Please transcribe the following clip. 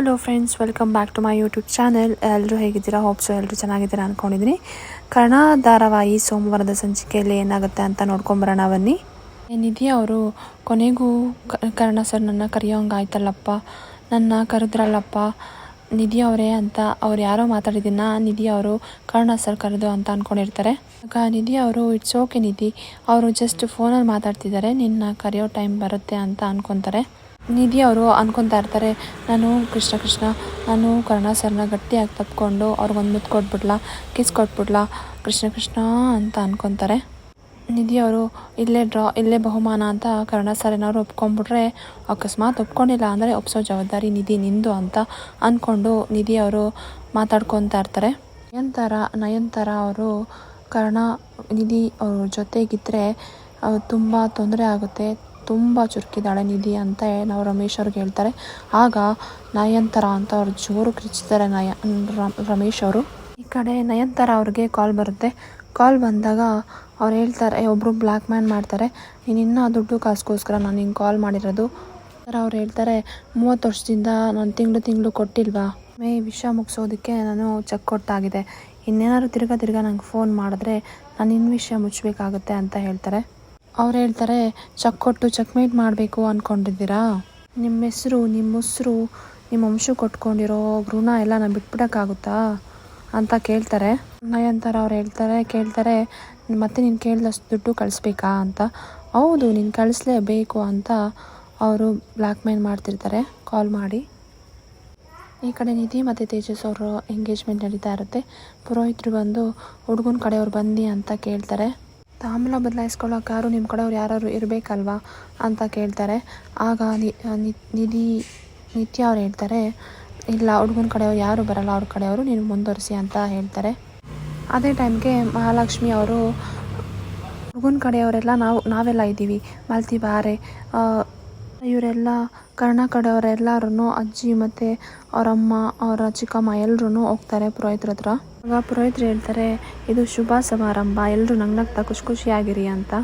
Hello friends welcome back to my YouTube channel ಎಲ್ಲರೂ ಹೇಗಿದ್ದೀರಾ? Hopes ಎಲ್ಲರೂ ಚೆನ್ನಾಗಿದ್ದೀರಾ ಅಂದ್ಕೊಂಡಿದ್ದೀನಿ ಕರ್ಣ ಧಾರಾವಾಹಿ ಸೋಮವಾರದ ಸಂಚಿಕೆಯಲ್ಲಿ ಏನಾಗುತ್ತೆ ಅಂತ ನೋಡ್ಕೊಂಬರೋಣ ಬನ್ನಿ. ನಿಧಿ ಅವರು? ಕೊನೆಗೂ ಕರ್ಣ ಸರ್ ನನ್ನ ಕರೆಯೋಂಗಾಯ್ತಲ್ಲಪ್ಪ. ನನ್ನ ಕರೆದ್ರಲ್ಲಪ್ಪ. ನಿಧಿ ಅವರೇ ಅಂತ ಅವ್ರು ಯಾರೋ ಮಾತಾಡಿದ್ದೀನ ನಿಧಿ ಅವರು ಕರ್ಣ ಸರ್ ಕರೆದು ಅಂತ ಅಂದ್ಕೊಂಡಿರ್ತಾರೆ ಆಗ ನಿಧಿ ಅವರು ಇಟ್ಸ್ ಓಕೆ ನಿಧಿ, ಅವರು ಜಸ್ಟ್ ಫೋನಲ್ಲಿ ಮಾತಾಡ್ತಿದ್ದಾರೆ, ನಿನ್ನ ಕರೆಯೋ ಟೈಮ್ ಬರುತ್ತೆ ಅಂತ ಅಂದ್ಕೊತಾರೆ ನಿಧಿ ಅವರು ಅನ್ಕೊತಾ ಇರ್ತಾರೆ, ನಾನು ಕೃಷ್ಣ ಕೃಷ್ಣ, ನಾನು ಕರ್ಣ ಸರ್ನ ಗಟ್ಟಿಯಾಗಿ ತಪ್ಕೊಂಡು ಅವ್ರಿಗೊಂದು ಮುತ್ತು ಕೊಟ್ಬಿಡ್ಲಾ, ಕಿಸ್ ಕೊಟ್ಬಿಡ್ಲಾ, ಕೃಷ್ಣ ಕೃಷ್ಣ ಅಂತ ಅನ್ಕೊತಾರೆ. ನಿಧಿ ಅವರು ಇಲ್ಲೇ ಡ್ರಾ, ಇಲ್ಲೇ ಬಹುಮಾನ ಅಂತ ಕರ್ಣ ಸರ್ ಏನಾದ್ರು ಒಪ್ಕೊಂಡ್ಬಿಟ್ರೆ ಅಕಸ್ಮಾತ್ ಒಪ್ಕೊಂಡಿಲ್ಲ ಅಂದರೆ ಒಪ್ಸೋ ಜವಾಬ್ದಾರಿ ನಿಧಿ ನಿಂದು ಅಂತ ಅಂದ್ಕೊಂಡು ನಿಧಿ ಅವರು ಮಾತಾಡ್ಕೊತಾ ಇರ್ತಾರೆ. ನಯಂತರ ನಯಂತರ ಅವರು ಕರ್ಣ, ನಿಧಿ ಅವ್ರ ಜೊತೆಗಿದ್ದರೆ ತುಂಬ ತೊಂದರೆ ಆಗುತ್ತೆ, ತುಂಬ ಚುರುಕಿದಾಳೆ ನಿಧಿ ಅಂತ ನಾವು ರಮೇಶ್ ಅವ್ರಿಗೆ ಹೇಳ್ತಾರೆ. ಆಗ ನಯಂತರ ಅಂತ ಅವ್ರು ಜೋರು ಕಿರಿಚಿದ್ದಾರೆ ನಯ ರಮೇಶ್ ಅವರು. ಈ ಕಡೆ ನಯಂತರ ಅವ್ರಿಗೆ ಕಾಲ್ ಬರುತ್ತೆ. ಕಾಲ್ ಬಂದಾಗ ಅವ್ರು ಹೇಳ್ತಾರೆ ಒಬ್ಬರು ಬ್ಲ್ಯಾಕ್ ಮ್ಯಾನ್ ಮಾಡ್ತಾರೆ, ನೀನು ಇನ್ನೂ ದುಡ್ಡು ಕಾಸ್ಗೋಸ್ಕರ ನಾನು ಹಿಂಗೆ ಕಾಲ್ ಮಾಡಿರೋದು. ಅವ್ರು ಹೇಳ್ತಾರೆ, ಮೂವತ್ತು ವರ್ಷದಿಂದ ನಾನು ತಿಂಗಳು ತಿಂಗಳು ಕೊಟ್ಟಿಲ್ವಾ? ಮೇ ವಿಷಯ ಮುಗಿಸೋದಕ್ಕೆ ನಾನು ಚೆಕ್ ಕೊಟ್ಟಾಗಿದೆ. ಇನ್ನೇನಾದ್ರು ತಿರ್ಗಾ ತಿರ್ಗಾ ನಂಗೆ ಫೋನ್ ಮಾಡಿದ್ರೆ ನಾನು ಇನ್ನು ವಿಷಯ ಮುಚ್ಚಬೇಕಾಗುತ್ತೆ ಅಂತ ಹೇಳ್ತಾರೆ. ಅವ್ರು ಹೇಳ್ತಾರೆ, ಚೆಕ್ ಕೊಟ್ಟು ಚೆಕ್ಮೇಟ್ ಮಾಡಬೇಕು ಅಂದ್ಕೊಂಡಿದ್ದೀರಾ ನಿಮ್ಮ ಹೆಸರು ನಿಮ್ಮ ಉಸಿರು ನಿಮ್ಮ ಅಂಶ ಕೊಟ್ಕೊಂಡಿರೋ ಋಣ ಎಲ್ಲ ನಾನು ಬಿಟ್ಬಿಡೋಕ್ಕಾಗುತ್ತಾ? ಅಂತ ಕೇಳ್ತಾರೆ. ನಯಂತರ ಅವ್ರು ಹೇಳ್ತಾರೆ, ಕೇಳ್ತಾರೆ, ಮತ್ತೆ ನೀನು ಕೇಳಿದಷ್ಟು ದುಡ್ಡು ಕಳಿಸ್ಬೇಕಾ? ಅಂತ. ಹೌದು, ನೀನು ಕಳಿಸ್ಲೇಬೇಕು ಅಂತ ಅವರು ಬ್ಲ್ಯಾಕ್ ಮೇಲ್ ಮಾಡ್ತಿರ್ತಾರೆ. ಕಾಲ್ ಮಾಡಿ. ಈ ಕಡೆ ನಿಧಿ ಮತ್ತು ತೇಜಸ್ ಅವರು ಎಂಗೇಜ್ಮೆಂಟ್ ನಡೀತಾ ಇರುತ್ತೆ. ಪುರೋಹಿತರು ಬಂದು, ಹುಡುಗನ ಕಡೆಯವ್ರು ಬನ್ನಿ ಅಂತ ಕೇಳ್ತಾರೆ. ತಾಂಬೂಲ ಬದಲಾಯಿಸ್ಕೊಳ್ಳೋಕೆ ಯಾರು ನಿಮ್ಮ ಕಡೆಯವ್ರು ಯಾರು ಇರಬೇಕಲ್ವಾ? ಅಂತ ಕೇಳ್ತಾರೆ. ಆಗ ನಿಧಿ ನಿತ್ಯ ಅವ್ರು ಹೇಳ್ತಾರೆ ಇಲ್ಲ, ಹುಡುಗನ ಕಡೆಯವ್ರು ಯಾರು ಬರಲ್ಲ, ಅವ್ರ ಕಡೆಯವರು ನೀನು ಮುಂದುವರಿಸಿ ಅಂತ ಹೇಳ್ತಾರೆ. ಅದೇ ಟೈಮ್ಗೆ ಮಹಾಲಕ್ಷ್ಮಿ ಅವರು, ಹುಡುಗನ ಕಡೆಯವರೆಲ್ಲ ನಾವು, ನಾವೆಲ್ಲ ಇದ್ದೀವಿ. ಮಾಲ್ತಿ ಬಾರೆ ಇವರೆಲ್ಲ, ಕರ್ಣ ಕಡೆಯವರೆಲ್ಲರೂ ಅಜ್ಜಿ ಮತ್ತು ಅವರಮ್ಮ, ಅವರ ಚಿಕ್ಕಮ್ಮ ಎಲ್ಲರೂ ಹೋಗ್ತಾರೆ ಪುರೋಹಿತ್ರ ಹತ್ರ. ಆಗ ಪುರೋಹಿತ್ರು ಹೇಳ್ತಾರೆ, ಇದು ಶುಭ ಸಮಾರಂಭ ಎಲ್ಲರೂ ನಗ್ನಗ್ತಾ ಖುಷಿ ಖುಷಿಯಾಗಿರಿ ಅಂತ.